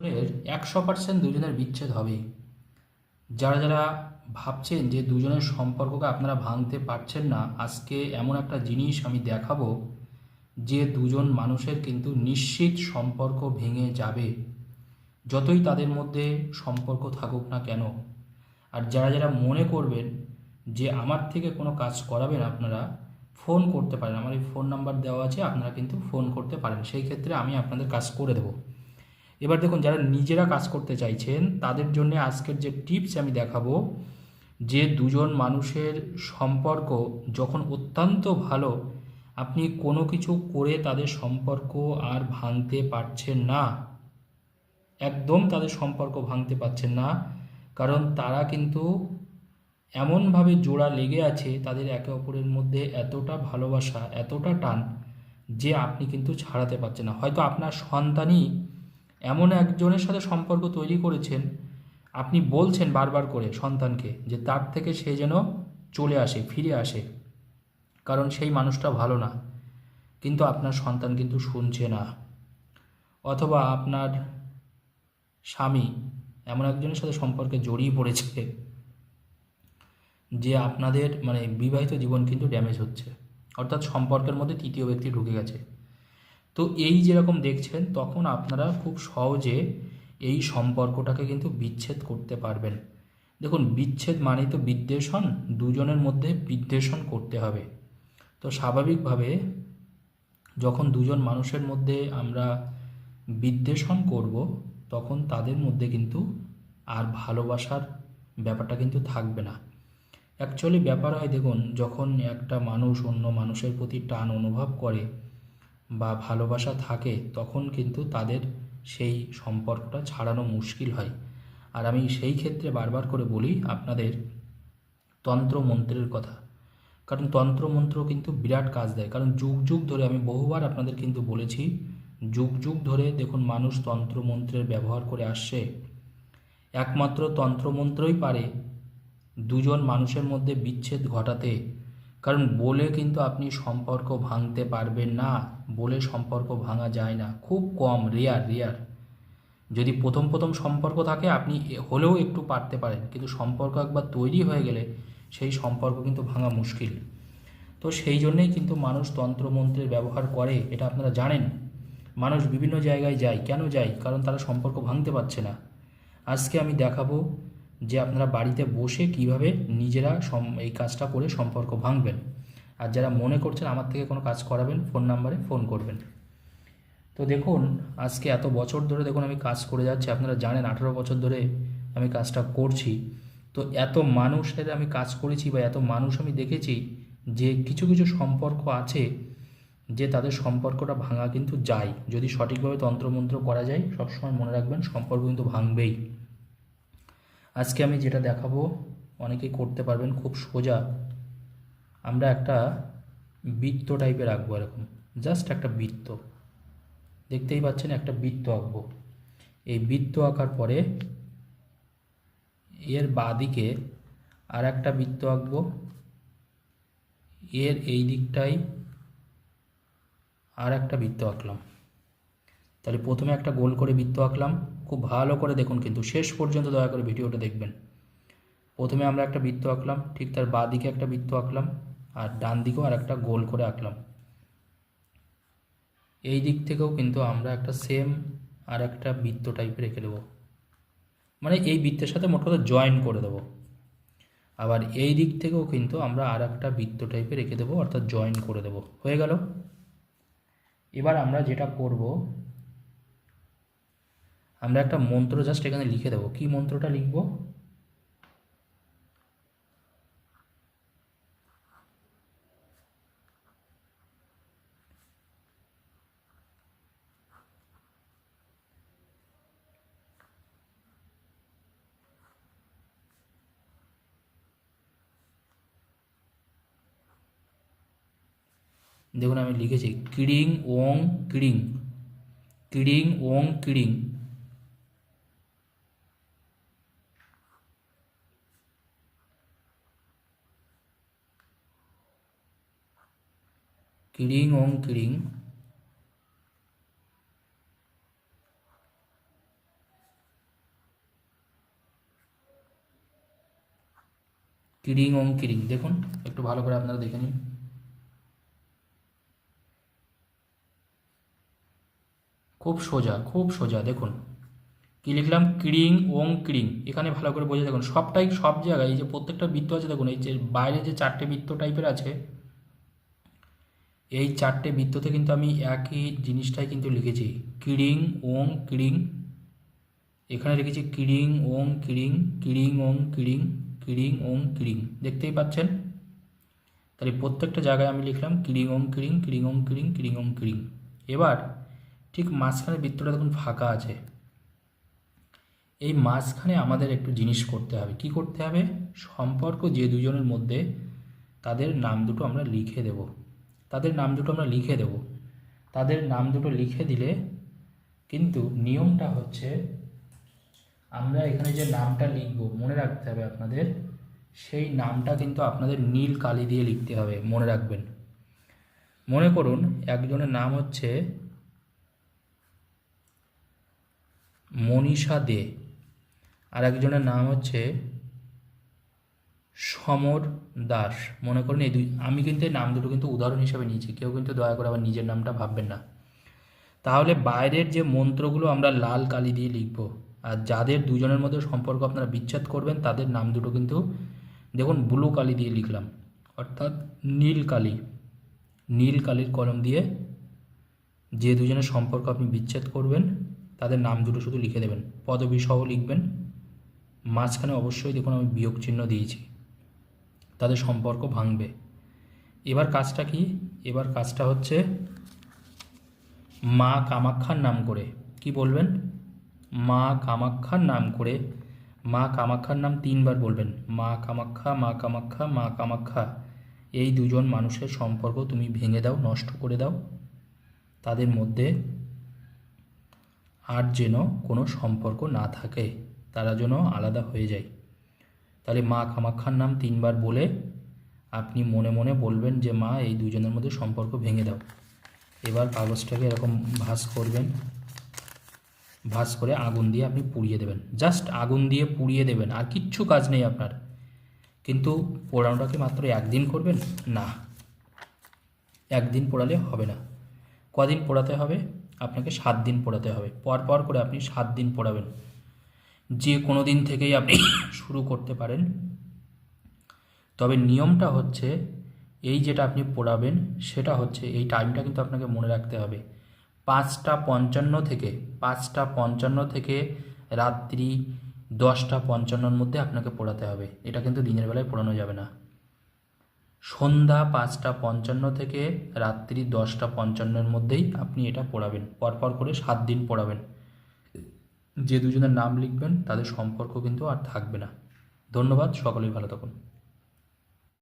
এর একশো পার্সেন্ট দুজনের বিচ্ছেদ হবেই। যারা যারা ভাবছেন যে দুজনের সম্পর্ককে আপনারা ভাঙতে পারছেন না, আজকে এমন একটা জিনিস আমি দেখাবো যে দুজন মানুষের কিন্তু নিশ্চিত সম্পর্ক ভেঙে যাবে। যতই তাদের মধ্যে সম্পর্ক থাকুক না কেন। আর যারা যারা মনে করবেন যে আমার থেকে কোনো কাজ করাবেন আপনারা, ফোন করতে পারেন। আমার এই ফোন নাম্বার দেওয়া আছে, আপনারা কিন্তু ফোন করতে পারেন। সেই ক্ষেত্রে আমি আপনাদের কাজ করে দেবো। এবার দেখুন যারা নিজেরা কাজ করতে চাইছেন, তাদের জন্য আজকের যে টিপস আমি দেখাবো, যে দুজন মানুষের সম্পর্ক যখন অত্যন্ত ভালো, আপনি কোনো কিছু করে তাদের সম্পর্ক আর ভাঙতে পারছেন না। একদম তাদের সম্পর্ক ভাঙতে পারছেন না, কারণ তারা কিন্তু এমনভাবে জোড়া লেগে আছে, তাদের একে অপরের মধ্যে এতটা ভালোবাসা, এতটা টান, যে আপনি কিন্তু ছাড়াতে পারছেন না। হয়তো আপনার সন্তানই এমন একজনের সাথে সম্পর্ক তৈরি করেছেন, আপনি বলছেন বারবার করে সন্তানকে যে তার থেকে সে যেন চলে আসে, ফিরে আসে। কারণ সেই মানুষটা ভালো না। কিন্তু আপনার সন্তান কিন্তু শুনছে না। অথবা আপনার স্বামী এমন একজনের সাথে সম্পর্কে জড়িয়ে পড়েছে যে আপনাদের মানে বিবাহিত জীবন কিন্তু ড্যামেজ হচ্ছে। অর্থাৎ সম্পর্কের মধ্যে তৃতীয় ব্যক্তি ঢুকে গেছে। তো এই যেরকম দেখছেন, তখন আপনারা খুব সহজে এই সম্পর্কটাকে কিন্তু বিচ্ছেদ করতে পারবেন। দেখুন, বিচ্ছেদ মানেই তো বিদ্বেষণ, দুজনের মধ্যে বিদ্বেষণ করতে হবে। তো স্বাভাবিকভাবে যখন দুজন মানুষের মধ্যে আমরা বিদ্বেষণ করব, তখন তাদের মধ্যে কিন্তু আর ভালোবাসার ব্যাপারটা কিন্তু থাকবে না। অ্যাকচুয়ালি ব্যাপার হয়, দেখুন, যখন একটা মানুষ অন্য মানুষের প্রতি টান অনুভব করে বা ভালোবাসা থাকে, তখন কিন্তু তাদের সেই সম্পর্কটা ছাড়ানো মুশকিল হয়। আর আমি সেই ক্ষেত্রে বারবার করে বলি আপনাদের তন্ত্র মন্ত্রের কথা। কারণ তন্ত্র মন্ত্র কিন্তু বিরাট কাজ দেয়। কারণ যুগ যুগ ধরে আমি বহুবার আপনাদের কিন্তু বলেছি, যুগ যুগ ধরে দেখুন মানুষ তন্ত্র মন্ত্রের ব্যবহার করে আসছে। একমাত্র তন্ত্রমন্ত্রই পারে দুজন মানুষের মধ্যে বিচ্ছেদ ঘটাতে। কারণ বলে কিন্তু আপনি সম্পর্ক ভাঙতে পারবেন না, বলে সম্পর্ক ভাঙা যায় না। খুব কম রেয়ার রেয়ার যদি প্রথম প্রথম সম্পর্ক থাকে, আপনি হলেও একটু পারতে পারেন। কিন্তু সম্পর্ক একবার তৈরি হয়ে গেলে সেই সম্পর্ক কিন্তু ভাঙা মুশকিল। তো সেই জন্যেই কিন্তু মানুষ তন্ত্রমন্ত্রের ব্যবহার করে, এটা আপনারা জানেন। মানুষ বিভিন্ন জায়গায় যায়। কেন যায়? কারণ তারা সম্পর্ক ভাঙতে পারছে না। আজকে আমি দেখাবো যে আপনারা বাড়িতে বসে কীভাবে নিজেরা এই কাজটা করে সম্পর্ক ভাঙবেন। আর যারা মনে করছেন আমার থেকে কোনো কাজ করাবেন, ফোন নাম্বারে ফোন করবেন। তো দেখুন, আজকে এত বছর ধরে দেখুন আমি কাজ করে যাচ্ছি। আপনারা জানেন আঠেরো বছর ধরে আমি কাজটা করছি। তো এত মানুষের আমি কাজ করেছি বা এত মানুষ আমি দেখেছি যে কিছু কিছু সম্পর্ক আছে যে তাদের সম্পর্কটা ভাঙা কিন্তু যায়। যদি সঠিকভাবে তন্ত্রমন্ত্র করা যায়, সবসময় মনে রাখবেন সম্পর্ক কিন্তু ভাঙবেই। আজকে আমি যেটা দেখাবো, অনেকেই করতে পারবেন খুব সোজা। আমরা একটা বৃত্ত টাইপের আঁকবো এরকম জাস্ট একটা বৃত্ত। দেখতেই পাচ্ছেন একটা বৃত্ত আঁকবো। এই বৃত্ত আঁকার পরে এর বাদিকে আর একটা বৃত্ত আঁকবো। এর এই দিকটাই আর একটা বৃত্ত আঁকলাম। তাহলে প্রথমে একটা গোল করে বৃত্ত আঁকলাম। খুব ভালো করে দেখুন কিন্তু, শেষ পর্যন্ত দয়া করে ভিডিওটা দেখবেন। প্রথমে আমরা একটা বৃত্ত আঁকলাম, ঠিক তার বাঁ দিকে একটা বৃত্ত আঁকলাম আর ডান দিকেও আর একটা গোল করে আঁকলাম। এই দিক থেকেও কিন্তু আমরা একটা সেম আর একটা বৃত্ত টাইপের রেখে দেবো। মানে এই বৃত্তের সাথে মোট কথা জয়েন করে দেবো। আবার এই দিক থেকেও কিন্তু আমরা আর একটা বৃত্ত টাইপের রেখে দেবো, অর্থাৎ জয়েন করে দেবো। হয়ে গেল? এবার আমরা যেটা করব আমরা একটা মন্ত্র জাস্ট এখানে লিখে দেবো। কি মন্ত্রটা লিখব? দেখুন আমি লিখেছি, কিড়িং ওং কিড়িং। কিড়িং ওং কিড়িং। কিড়িং ওং কিড়িং কিড়িং ওং কিড়িং দেখুন, একটু ভালো করে আপনারা দেখে নিন। খুব সোজা খুব সোজা, দেখুন। কি লিখলাম? ক্রিং ওং ক্রিং এখানে ভালো করে বোঝা দেখুন, সবটাই সব জায়গায় এই যে প্রত্যেকটা বৃত্ত আছে, দেখুন, এই যে বাইরে যে চারটে বৃত্ত টাইপের আছে এই চারটে বৃত্ততে কিন্তু আমি একই জিনিসটাই কিন্তু লিখেছি। কিড়িং, ওং কিরিং এখানে লিখেছি কিড়িং, ওং, কিড়িং কিড়িং, ওং, কিড়িং কিড়িং, ওং কিরিং দেখতেই পাচ্ছেন? তাহলে প্রত্যেকটা জায়গায় আমি লিখলাম কিরিং ওং কিরিং কিড়িং, ওং কিরিং কিরিং ওং কিরিং এবার ঠিক মাঝখানে বৃত্তটা দেখুন ফাঁকা আছে। এই মাঝখানে আমাদের একটু জিনিস করতে হবে। কি করতে হবে? সম্পর্ক যে দুজনের মধ্যে, তাদের নাম দুটো আমরা লিখে দেব। তাদের নাম দুটো আমরা লিখে দেব। তাদের নাম দুটো লিখে দিলে কিন্তু নিয়মটা হচ্ছে, আমরা এখানে যে নামটা লিখব, মনে রাখতে হবে আপনাদের, সেই নামটা কিন্তু আপনাদের নীল কালি দিয়ে লিখতে হবে, মনে রাখবেন। মনে করুন, একজনের নাম হচ্ছে মনীষা দে আর একজনের নাম হচ্ছে সমর দাস, মনে করুন এই দুই, আমি কিন্তু এই নাম দুটো কিন্তু উদাহরণ হিসাবে নিয়েছি, কেউ কিন্তু দয়া করে আবার নিজের নামটা ভাববেন না। তাহলে বাইরের যে মন্ত্রগুলো আমরা লাল কালি দিয়ে লিখব, আর যাদের দুজনের মধ্যে সম্পর্ক আপনারা বিচ্ছেদ করবেন, তাদের নাম দুটো কিন্তু, দেখুন, ব্লু কালি দিয়ে লিখলাম, অর্থাৎ নীল কালি, নীল কালির কলম দিয়ে যে দুজনের সম্পর্ক আপনি বিচ্ছেদ করবেন, তাদের নাম দুটো শুধু লিখে দেবেন, পদবী সহ লিখবেন, মাঝখানে অবশ্যই দেখুন আমি বিয়োগ চিহ্ন দিয়েছি। তাদের সম্পর্ক ভাঙবে। এবার কাজটা কি? এবার কাজটা হচ্ছে মা কামাক্ষার নাম করে। কি বলবেন? মা কামাক্ষার নাম করে। মা কামাক্ষার নাম তিনবার বলবেন। মা কামাক্ষা মা কামাক্ষা মা কামাক্ষা এই দুজন মানুষের সম্পর্ক তুমি ভেঙে দাও, নষ্ট করে দাও। তাদের মধ্যে আর যেন কোনো সম্পর্ক না থাকে, তারা যেন আলাদা হয়ে যায়। তাহলে মা কামাক্ষার নাম তিনবার বলে আপনি মনে মনে বলবেন যে, মা, এই দুজনের মধ্যে সম্পর্ক ভেঙে দাও। এবার কাগজটাকে এরকম ভাস করবেন। ভাঁজ করে আগুন দিয়ে আপনি পুড়িয়ে দেবেন। জাস্ট আগুন দিয়ে পুড়িয়ে দেবেন, আর কিচ্ছু কাজ নেই আপনার। কিন্তু পোড়ানোটাকে মাত্র একদিন করবেন? না। একদিন পোড়ালে হবে না। কদিন পোড়াতে হবে? আপনাকে সাত দিন পোড়াতে হবে। পর পর করে আপনি সাত দিন পোড়াবেন। যে কোনো দিন থেকেই আপনি শুরু করতে পারেন। তবে নিয়মটা হচ্ছে, এই যেটা আপনি পড়াবেন, সেটা হচ্ছে এই টাইমটা কিন্তু আপনাকে মনে রাখতে হবে। পাঁচটা পঞ্চান্ন থেকে, পাঁচটা পঞ্চান্ন থেকে রাত্রি দশটা পঞ্চান্নর মধ্যে আপনাকে পোড়াতে হবে। এটা কিন্তু দিনের বেলায় পোড়ানো যাবে না। সন্ধ্যা পাঁচটা পঞ্চান্ন থেকে রাত্রি দশটা পঞ্চান্নের মধ্যেই আপনি এটা পড়াবেন। পরপর করে সাত দিন পড়াবেন। যে দুজনের নাম লিখবেন তাদের সম্পর্ক কিন্তু আর থাকবে না। ধন্যবাদ সকলেই ভালো থাকুন।